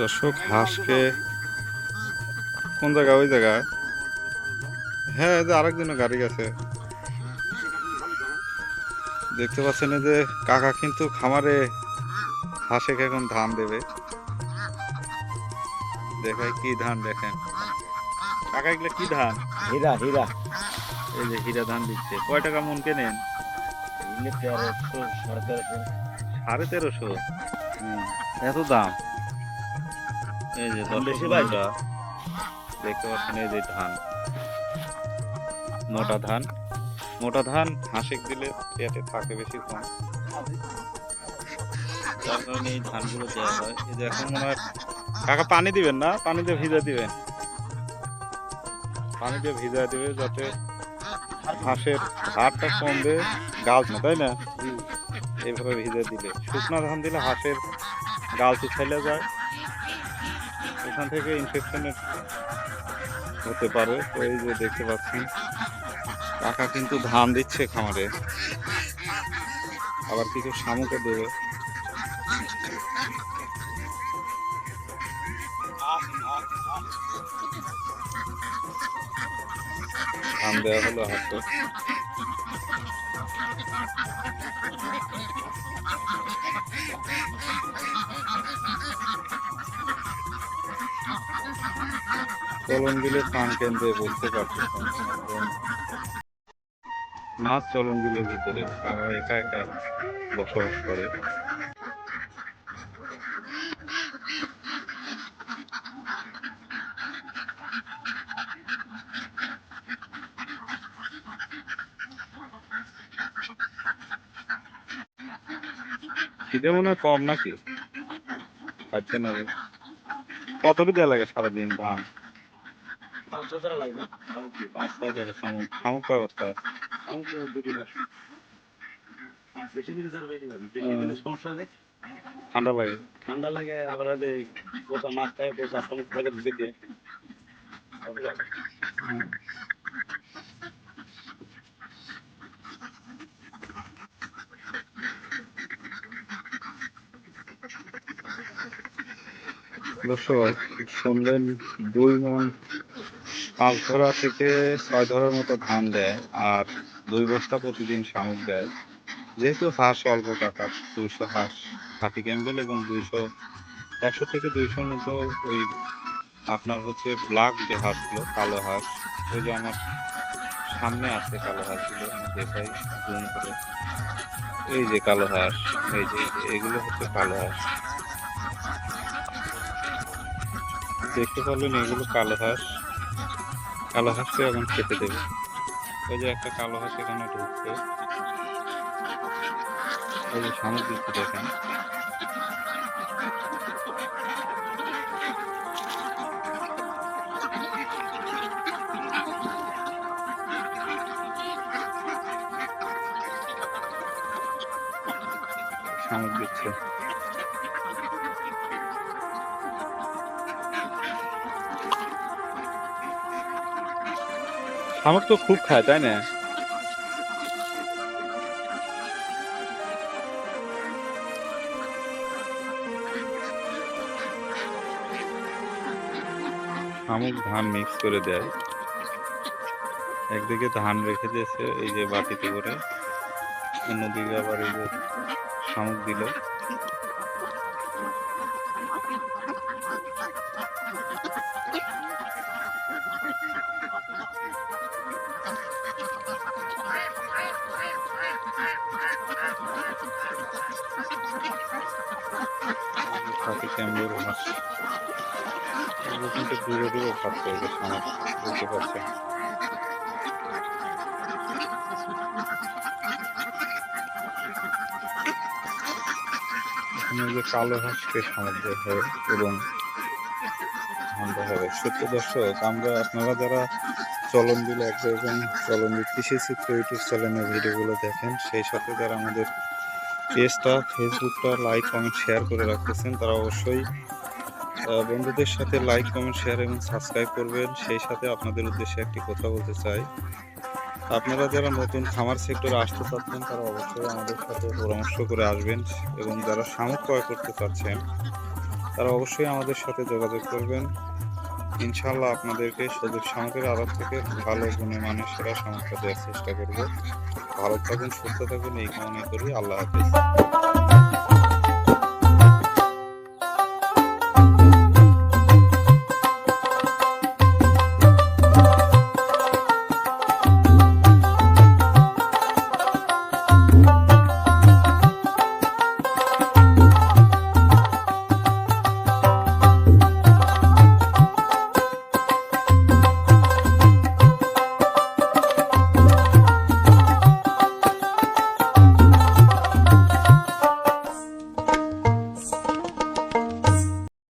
দর্শক হাঁসকে কোন জায়গা ওই জায়গায়। হ্যাঁ যে আরেকজনের গাড়ি গেছে। দেখতে পাচ্ছেন যে কাকা কিন্তু খামারে হাঁসে এখন ধান দেবে। দেখাই কি ধান দেখেন। কাকা এগুলো কি ধান? হীরা হীরা। এই যে হীরা ধান দিচ্ছে। কয় টাকা মন কেনেন? সাড়ে তেরোশো। এত দাম? এই যে বেশি ভাই? দেখতে পাচ্ছেন এই যে ধান। মোটা ধান। মোটা ধান হাঁসে দিলে পেটে থাকে বেশি কম। যার কারণে এই ধানগুলো দেওয়া হয়। এই যে এখন মনে হয় কাকা পানি দিবেন না? পানি দিয়ে ভিজা দিবেন। পানি দিয়ে ভিজা দিবে যাতে হাঁসের হাড়টা কমবে। গাছ না তাই না? এইভাবে ভিজে দিলে। শুকনো ধান দিলে হাঁসের গালটি ছেলে যায়। ওখান থেকে ইনফেকশনের হতে পারে। তো এই যে দেখতে পাচ্ছেন কাকা কিন্তু ধান দিচ্ছে খামারে। আবার কিছু শামুকও দেবে। ধান দেওয়া হলো হাতে। চলন দিলে পান কেন্দ্রে বলতে পারতেছেন মাছ চলন দিলের ভিতরে তারা একা একা বসবাস করে। খিদে মনে হয় কম নাকি? পাচ্ছে না কত কি লাগে সারাদিন ধান? ঠান্ডা লাগে ঠান্ডা লাগে আবার পোষা মাছ খায় পোষা সমুখ থাকে দিতে দর্শক শুনলেন দুই মন পাঁচ ধরা থেকে ছয় ধরার মতো ধান দেয় আর দুই বস্তা প্রতিদিন শামুক দেয়। যেহেতু হাঁস অল্প টাকা দুইশো হাঁস খাটি ক্যাম্বেল এবং দুইশো একশো থেকে দুইশোর মতো ওই আপনার হচ্ছে ব্ল্যাক যে হাঁসগুলো কালো হাঁস ওই যে আমার সামনে আছে কালো হাঁসগুলো আমি দেখাই জুম করে। এই যে কালো হাঁস এই যে এই যে, এগুলো হচ্ছে কালো হাঁস। দেখতে পারলেন এগুলো কালো হাঁস। কালো হাঁসকে এখন খেতে দেবে। ওই যে একটা কালো হাঁস এখানে ঢুকছে। ওই যে দিচ্ছে দেখেন শামুক শামুক তো খুব খায়, তাই না? শামুক ধান মিক্স করে দেয়। একদিকে ধান রেখে দিয়েছে, এই যে বাটিতে করে। অন্যদিকে আবার এই যে শামুক দিল। কিন্তু দূরে দূরে থাকতে হবে শামুক বুঝতে পারছেন। যে কালো হাঁসকে সামুদ্র হয় এবং ধান্দা হবে। সত্য দর্শক, আমরা আপনারা যারা চলন দিলে এক এবং চলন দিল কৃষি চিত্র ইউটিউব চ্যানেলের ভিডিওগুলো দেখেন, সেই সাথে যারা আমাদের পেজটা ফেসবুকটা লাইক কমেন্ট শেয়ার করে রাখতেছেন। তারা অবশ্যই বন্ধুদের সাথে লাইক কমেন্ট শেয়ার এবং সাবস্ক্রাইব করবেন। সেই সাথে আপনাদের উদ্দেশ্যে একটি কথা বলতে চাই। আপনারা যারা নতুন খামার সেক্টরে আসতে চাচ্ছেন, তারা অবশ্যই আমাদের সাথে পরামর্শ করে আসবেন এবং যারা শামুক ক্রয় করতে চাচ্ছেন, তারা অবশ্যই আমাদের সাথে যোগাযোগ করবেন। ইনশাল্লাহ আপনাদেরকে সদীপ শামুকের আড়ত থেকে ভালো গুণে মানুষেরা শামুকটা দেওয়ার চেষ্টা করব। ভালো থাকুন সুস্থ থাকুন এই কামনা করি। আল্লাহ হাফিজ।